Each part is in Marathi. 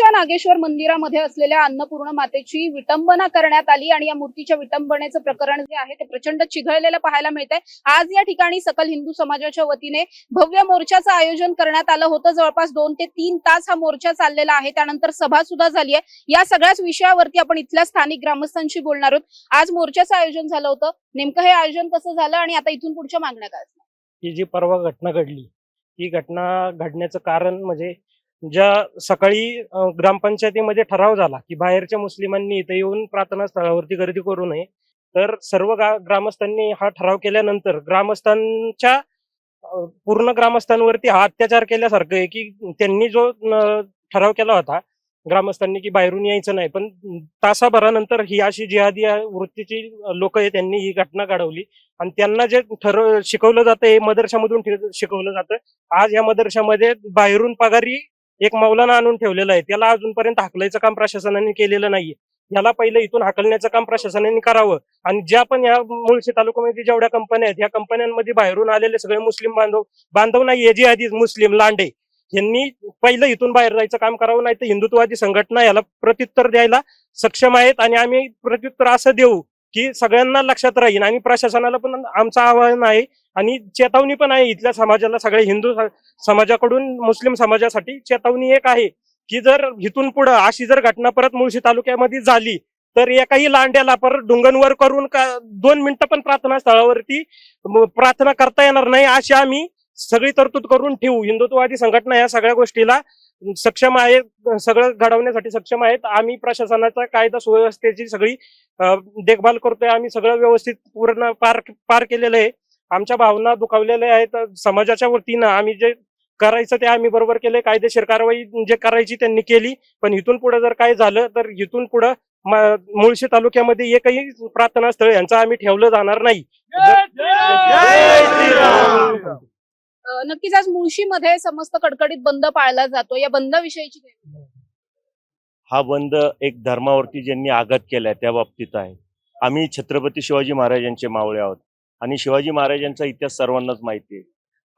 शिरूरच्या नागेश्वर मंदिरामध्ये असलेल्या अन्नपूर्ण मातेची विटंबना करण्यात आली आणि या मूर्तीच्या विटंबनेचं प्रकरण जे आहे ते प्रचंड चिघळलेलं पाहायला मिळतंय. आज या ठिकाणी सकल हिंदू समाजाच्या वतीने भव्य मोर्चाचं आयोजन करण्यात आलं होतं. जवळपास दोन ते तीन तास हा मोर्चा चाललेला आहे. त्यानंतर सभा सुद्धा झाली आहे. या सगळ्याच विषयावरती आपण इथल्या स्थानिक ग्रामस्थांशी बोलणार आहोत. आज मोर्चाचं आयोजन झालं होतं. नेमकं हे आयोजन कसं झालं आणि आता इथून पुढच्या मागण्या काय असणार? ही जी परवा घटना घडली ही घटना घडण्याचं कारण म्हणजे ज्या सकाळी ग्रामपंचायतीमध्ये ठराव झाला की बाहेरच्या मुस्लिमांनी इथे येऊन प्रार्थना स्थळावरती गर्दी करू नये तर सर्व ग्रामस्थांनी हा ठराव केल्यानंतर ग्रामस्थांच्या पूर्ण ग्रामस्थांवरती हा अत्याचार केल्यासारखं आहे की त्यांनी जो ठराव केला होता ग्रामस्थांनी की बाहेरून यायचं नाही पण तासाभरानंतर ही अशी जिहादी वृत्तीची लोक आहे त्यांनी ही घटना घडवली आणि त्यांना जे ठरव शिकवलं जातं हे मदरशामधून शिकवलं जातं. आज या मदरशामध्ये बाहेरून पगारी एक मौलाना आणून ठेवलेला आहे. त्याला अजूनपर्यंत हाकलायचं काम प्रशासनाने केलेलं नाहीये. याला पहिले इथून हाकलण्याचं काम प्रशासनाने करावं. आणि ज्या पण या मुळशी तालुक्यामध्ये जेवढ्या कंपन्या आहेत या कंपन्यांमध्ये बाहेरून आलेले सगळे मुस्लिम बांधव बांधव नाहीये याची आधी मुस्लिम लांडे यांनी पहिलं इथून बाहेर जायचं काम करावं नाही तर हिंदुत्ववादी संघटना याला प्रत्युत्तर द्यायला सक्षम आहेत आणि आम्ही प्रत्युत्तर असं देऊ की सगळ्यांना लक्षात राहील आणि प्रशासनाला पण आमचं आवाहन आहे आणि चेतावणी पण आहे इथल्या समाजाला सगळ्या हिंदू समाजाकडून मुस्लिम समाजासाठी चेतावणी एक आहे की जर इथून पुढं अशी जर घटना परत मुळशी तालुक्यामध्ये झाली तर एकाही लांड्याला पर डुंगनवर करून का दोन मिनिटं पण प्रार्थना स्थळावरती प्रार्थना करता येणार नाही अशी आम्ही सगळी तरतूद करून ठेवू. हिंदुत्ववादी संघटना या सगळ्या गोष्टीला सक्षम आहे सगळं घडवण्यासाठी सक्षम आहेत. आम्ही प्रशासनाचा कायदा सुव्यवस्थेची सगळी देखभाल करतोय. आम्ही सगळं व्यवस्थित पूर्ण पार पार केलेलं आहे. आमच्या भावना दुखावलेल्या आहेत. समाजाच्या वतीनं आम्ही जे करायचं ते आम्ही बरोबर केले कायदेशीर कारवाई जे करायची त्यांनी केली. पण इथून पुढे जर काय झालं तर इथून पुढं मुळशी तालुक्यामध्ये एकही प्रार्थना स्थळ यांचं आम्ही ठेवलं जाणार नाही. नक्कीच आज मुळशीमध्ये समस्त कडकडीत बंद पाळला जातो. या बंदाविषयीची काय? हा बंद एक धर्मावरती ज्यांनी आघात केलाय त्या बाबतीत आहे. आम्ही छत्रपती शिवाजी महाराजांचे मावळे आहोत. आणि शिवाजी महाराजांचा इतिहास सर्वांनाच माहिती आहे.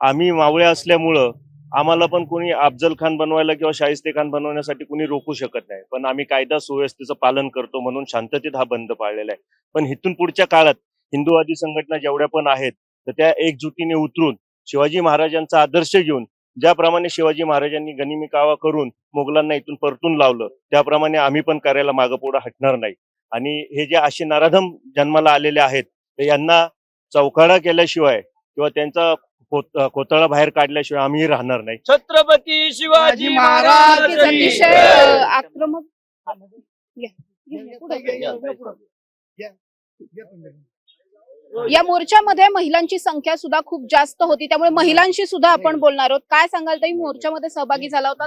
आम्ही मावळे असल्यामुळं आम्हाला पण कोणी अफजल खान बनवायला किंवा शाहिस्ते खान बनवण्यासाठी कोणी रोखू शकत नाही. पण आम्ही कायदा सुव्यवस्थेचं पालन करतो म्हणून शांततेत हा बंद पाळलेला आहे. पण इथून पुढच्या काळात हिंदूवादी संघटना जेवढ्या पण आहेत तर त्या एकजुटीने उतरून शिवाजी महाराजांचा आदर्श घेऊन ज्याप्रमाणे शिवाजी महाराजांनी गनिमी कावा करून मुघलांना इथून परतून लावलं त्याप्रमाणे आम्ही पण करायला मागं पुढं हटणार नाही. आणि हे जे असे नराधम जन्माला आलेले आहेत तर यांना चौकाडा केल्याशिवाय किंवा त्यांचा कोत- कोतळा बाहेर काढल्याशिवाय आम्ही राहणार नाही. छत्रपती शिवाजी महाराज अतिशय आक्रमक. या. मोर्चामध्ये महिलांची संख्या सुद्धा खूप जास्त होती. त्यामुळे महिलांशी सुद्धा आपण बोलणार आहोत. काय सांगाल ताई? मोर्चामध्ये सहभागी झाला होता.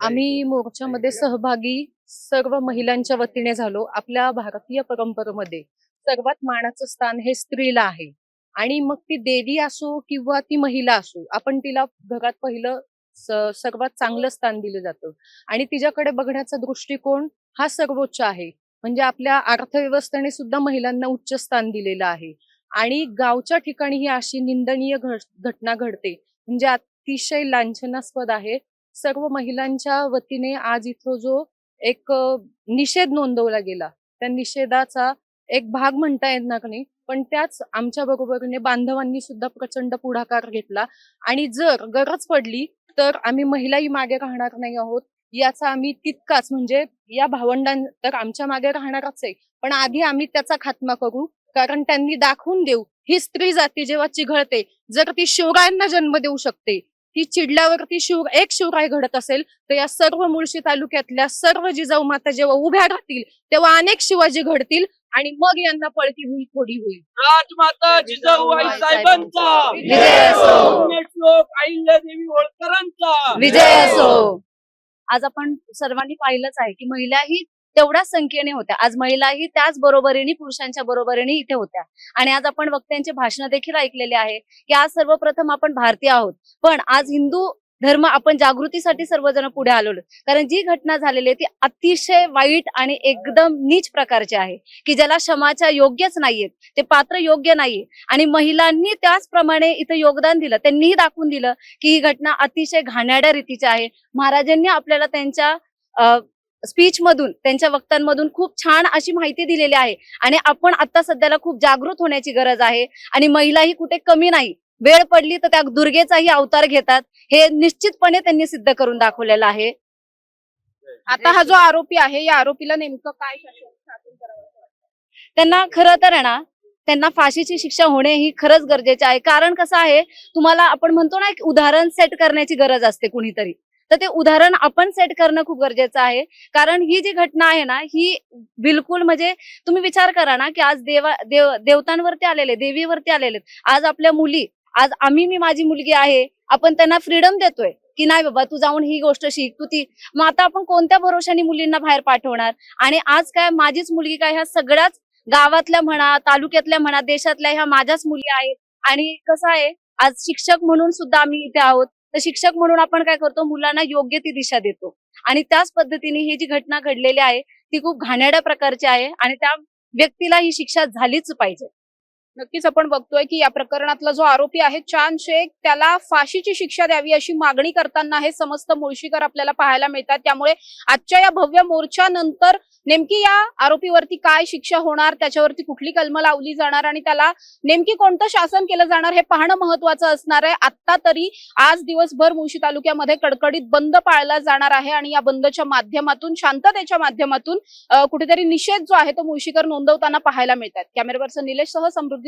आम्ही मोर्चामध्ये सहभागी सर्व महिलांच्या वतीने झालो. आपल्या भारतीय परंपरेमध्ये सर्वात मानाचं स्थान हे स्त्रीला आहे. आणि मग ती देवी असो किंवा ती महिला असो आपण तिला घरात पहिलं सर्वात चांगलं स्थान दिलं जातं. आणि तिच्याकडे बघण्याचा दृष्टिकोन हा सर्वोच्च आहे. म्हणजे आपल्या अर्थव्यवस्थेने सुद्धा महिलांना उच्च स्थान दिलेलं आहे. आणि गावच्या ठिकाणी ही अशी निंदनीय घटना घडते. म्हणजे अतिशय लांछनास्पद आहे. सर्व महिलांच्या वतीने आज इथं जो एक निषेध नोंदवला गेला. त्या निषेधाचा एक भाग म्हणता येणार नाही? पण त्याच आमच्या बरोबरीने बांधवांनी सुद्धा प्रचंड पुढाकार घेतला. आणि जर गरज पडली तर आम्ही महिलाही मागे राहणार नाही आहोत. याचा आम्ही तितकाच म्हणजे या भावंडां तर आमच्या मागे राहणारच आहे. पण आधी आम्ही त्याचा खात्मा करू कारण त्यांनी दाखवून देऊ. ही स्त्री जाती जेव्हा चिघळते जर ती शिवरायांना जन्म देऊ शकते. ती चिडल्यावरती शिव एक शिवराय घडत असेल तर या सर्व मुळशी तालुक्यातल्या सर्व जिजाऊ माता जेव्हा उभ्या राहतील तेव्हा अनेक शिवाजी घडतील. आणि मग यांना पळती होईल थोडी होईल. राजमाता जिजाऊ आई साहेबांचा. विजय असो. पुण्यश्लोक अहिल्यादेवी होळकरांचा. विजय असो. आज आपण सर्वांनी पाहिलंच आहे की महिलाही तेवढ्याच संख्येने होत्या. आज महिलाही त्याच बरोबरीने पुरुषांच्या बरोबरीने इथे होत्या. आणि आज आपण वक्त्यांचे भाषण देखील ऐकलेले आहे की आज सर्वप्रथम आपण भारतीय आहोत. पण आज हिंदू धर्म आपण जागृतीसाठी सर्वजण पुढे आलेलो. कारण जी घटना झालेली आहे ती अतिशय वाईट आणि एकदम नीच प्रकारची आहे. की ज्याला क्षमाच्या योग्यच नाहीयेत ते पात्र योग्य नाहीये. आणि महिलांनी त्याचप्रमाणे इथं योगदान दिलं त्यांनीही दाखवून दिलं की ही घटना अतिशय घाण्याड्या रीतीची आहे. महाराजांनी आपल्याला त्यांच्या स्पीच मधून त्यांच्या वक्त्यांमधून खूप छान अशी माहिती दिलेली आहे. आणि आपण आता सध्याला खूप जागृत होण्याची गरज आहे. आणि महिलाही कुठे कमी नाही. वेळ पडली तर त्या दुर्गेचाही अवतार घेतात. हे निश्चितपणे त्यांनी सिद्ध करून दाखवलेलं आहे. आता हा जो आरोपी आहे या आरोपीला नेमकं काय त्यांना खरं तर आहे ना त्यांना फाशीची शिक्षा होणे ही खरंच गरजेचे आहे. कारण कसं आहे तुम्हाला आपण म्हणतो ना एक उदाहरण सेट करण्याची गरज असते कुणीतरी. तर ते उदाहरण आपण सेट करणं खूप गरजेचं आहे. कारण ही जी घटना आहे ना ही बिलकुल म्हणजे तुम्ही विचार करा ना की आज देवा देव देवतांवरती आलेले देवीवरती आलेले आज आपल्या मुली आज आम्ही मी माझी मुलगी आहे आपण त्यांना फ्रीडम देतोय की नाही बाबा तू जाऊन ही गोष्ट शिक तू ती मग आता आपण कोणत्या भरोशाने मुलींना बाहेर पाठवणार? आणि आज काय माझीच मुलगी काय ह्या सगळ्याच गावातल्या म्हणा तालुक्यातल्या म्हणा देशातल्या ह्या माझ्याच मुली आहेत. आणि कसं आहे आज शिक्षक म्हणून सुद्धा आम्ही इथे आहोत. तर शिक्षक म्हणून आपण काय करतो मुलांना योग्य ती दिशा देतो. आणि त्याच पद्धतीने ही जी घटना घडलेली आहे ती खूप घाणेड्या प्रकारची आहे आणि त्या व्यक्तीला ही शिक्षा झालीच पाहिजे. नक्कीच आपण बघतोय की या प्रकरणातला जो आरोपी आहे चांद शेख त्याला फाशीची शिक्षा द्यावी अशी मागणी करताना हे समस्त मुळशीकर आपल्याला पाहायला मिळतात. त्यामुळे आजच्या या भव्य मोर्चानंतर नेमकी या आरोपीवरती काय शिक्षा होणार त्याच्यावरती कुठली कलम लावली जाणार आणि त्याला नेमकी कोणतं शासन केलं जाणार हे पाहणं महत्वाचं असणार आहे. आता तरी आज दिवसभर मुळशी तालुक्यामध्ये कडकडीत बंद पाळला जाणार आहे आणि या बंदच्या माध्यमातून शांततेच्या माध्यमातून कुठेतरी निषेध जो आहे तो मुळशीकर नोंदवताना पाहायला मिळतात. कॅमेरा पर्सन निलेश सह समृद्धी